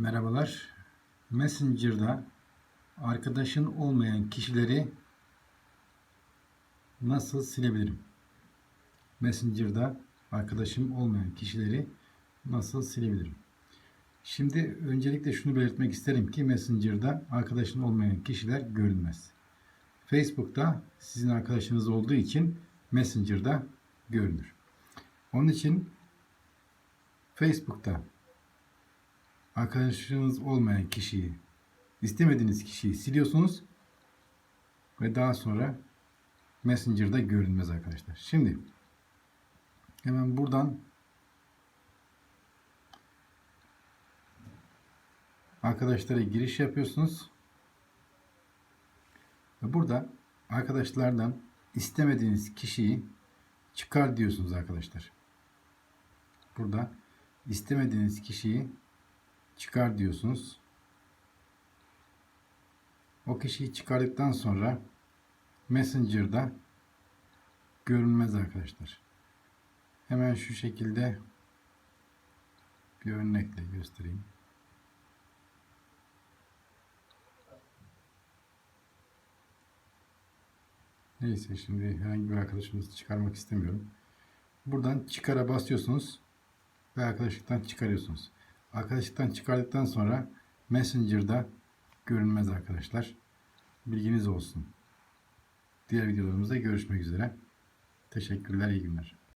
Merhabalar. Messenger'da arkadaşın olmayan kişileri nasıl silebilirim? Messenger'da arkadaşım olmayan kişileri nasıl silebilirim? Şimdi öncelikle şunu belirtmek isterim ki Messenger'da arkadaşın olmayan kişiler görünmez. Facebook'ta sizin arkadaşınız olduğu için Messenger'da görünür. Onun için Facebook'ta arkadaşınız olmayan kişiyi, istemediğiniz kişiyi siliyorsunuz ve daha sonra Messenger'da görünmez arkadaşlar. Şimdi hemen buradan arkadaşlara giriş yapıyorsunuz. Ve burada arkadaşlardan istemediğiniz kişiyi çıkar diyorsunuz arkadaşlar. Burada istemediğiniz kişiyi çıkar diyorsunuz. O kişiyi çıkardıktan sonra Messenger'da görünmez arkadaşlar. Hemen şu şekilde bir örnekle göstereyim. Neyse şimdi herhangi bir arkadaşımızı çıkarmak istemiyorum. Buradan çıkara basıyorsunuz ve arkadaşlıktan çıkarıyorsunuz. Arkadaşlıktan çıkardıktan sonra Messenger'da görünmez arkadaşlar. Bilginiz olsun. Diğer videolarımızda görüşmek üzere. Teşekkürler, iyi günler.